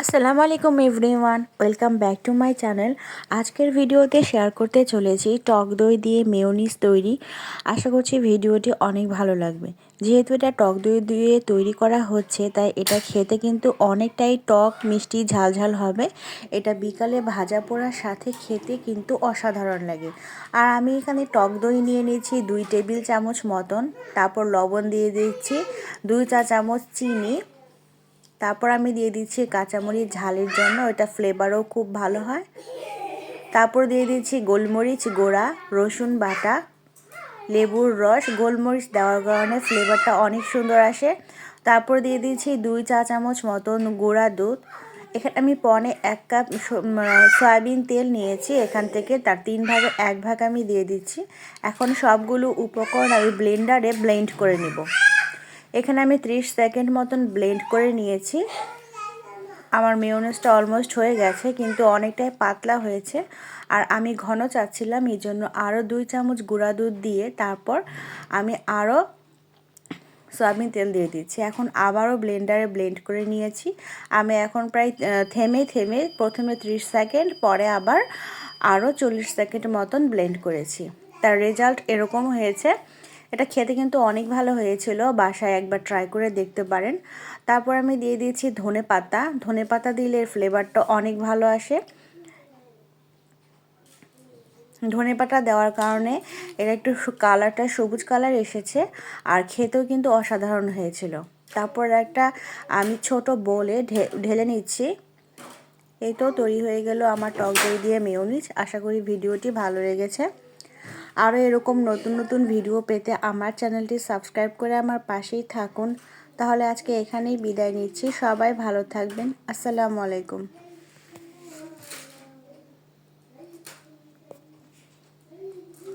আসসালামু আলাইকুম everyone, welcome back to my channel. আজকের ভিডিওতে শেয়ার করতে চলেছি টক দই দিয়ে মেয়োনিজ তৈরি। আশা করছি ভিডিওটি অনেক ভালো লাগবে। যেহেতু এটা টক দই দিয়ে তৈরি করা হচ্ছে, তাই এটা খেতে কিন্তু অনেকটাই টক, মিষ্টি, ঝালঝাল হবে। এটা বিকালে ভাজা পোড়ার সাথে খেতে কিন্তু অসাধারণ লাগে। আর আমি এখানে টক দই নিয়ে নিয়েছি দুই টেবিল চামচ মতন। তারপর লবণ দিয়ে দিচ্ছি দুই চা চামচ চিনি। তারপর আমি দিয়ে দিচ্ছি কাঁচামরিচ ঝালের জন্য এটা ফ্লেভারও খুব ভালো হয়। তারপর দিয়ে দিচ্ছি গোলমরিচ গোড়া, রসুন বাটা, লেবুর রস। গোলমরিচ দেওয়ার কারণে ফ্লেভারটা অনেক সুন্দর আসে। তারপর দিয়ে দিচ্ছি দুই চা চামচ মতন গুঁড়া দুধ। এখানে আমি পনে এক কাপ সয়াবিন তেল নিয়েছি, এখান থেকে তার তিন ভাগে, এক ভাগ আমি দিয়ে দিচ্ছি। এখন সবগুলো উপকরণ আমি ব্লেন্ডারে ব্লেন্ড করে নেব। এখানে আমি 30 সেকেন্ড মতন ব্লেন্ড করে নিয়েছি। আমার মেয়নেজটা অলমোস্ট হয়ে গেছে, কিন্তু অনেকটাই পাতলা হয়েছে। আর আমি ঘন চাচ্ছিলাম, এই জন্য আরও দুই চামচ গুঁড়া দুধ দিয়ে তারপর আমি আরও সয়াবিন তেল দিয়ে দিচ্ছি। এখন আবারও ব্লেন্ডারে ব্লেন্ড করে নিয়েছি। আমি এখন প্রায় থেমে থেমে প্রথমে 30 সেকেন্ড, পরে আবার আরও চল্লিশ সেকেন্ড মতন ব্লেন্ড করেছি। তার রেজাল্ট এরকম হয়েছে এটা খেতে কিন্তু অনেক ভালো হয়েছিল, বাসায় একবার ট্রাই করে দেখতে পারেন। তারপর আমি দিয়ে দিয়েছি ধনে পাতা। ধনে পাতা দিলে এর ফ্লেভারটা অনেক ভালো আসে। ধনে পাতা দেওয়ার কারণে এটা একটু কালারটা সবুজ কালার এসেছে আর খেতেও কিন্তু অসাধারণ হয়েছিল। তারপর একটা আমি ছোট বোলে ঢেলে নিচ্ছি। এই তো তৈরি হয়ে গেল আমার টক দই দিয়ে মেয়নিজ আশা করি ভিডিওটি ভালো লেগেছে। আরও এরকম নতুন নতুন ভিডিও পেতে আমার চ্যানেলটি সাবস্ক্রাইব করে আমার পাশেই থাকুন। তাহলে আজকে এখানেই বিদায় নিচ্ছি। সবাই ভালো থাকবেন। আসসালামু আলাইকুম।